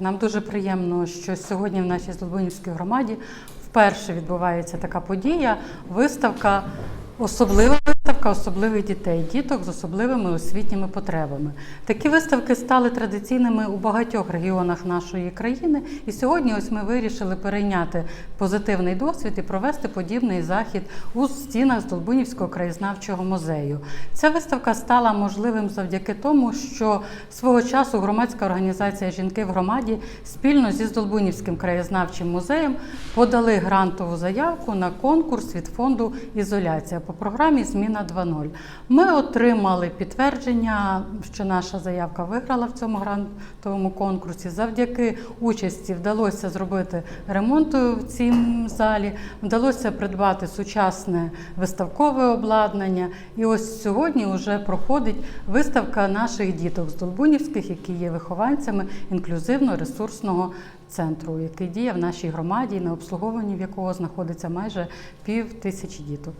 нам дуже приємно, що сьогодні в нашій Злобунівській громаді вперше відбувається така подія. Виставка, особлива виставка особливих дітей, діток з особливими освітніми потребами. Такі виставки стали традиційними у багатьох регіонах нашої країни. І сьогодні ось ми вирішили перейняти позитивний досвід і провести подібний захід у стінах Здолбунівського краєзнавчого музею. Ця виставка стала можливим завдяки тому, що свого часу громадська організація Жінки в громаді спільно зі Здолбунівським краєзнавчим музеєм подали грантову заявку на конкурс від фонду Ізоляція по програмі Зміна 2.0. Ми отримали підтвердження, що наша заявка виграла в цьому грантовому конкурсі. Завдяки участі вдалося зробити ремонт в цім залі, вдалося придбати сучасне виставкове обладнання. І ось сьогодні вже проходить виставка наших діток з Долбунівських, які є вихованцями інклюзивно-ресурсного центру, який діє в нашій громаді, на обслуговуванні в якого знаходиться майже пів тисячі діток.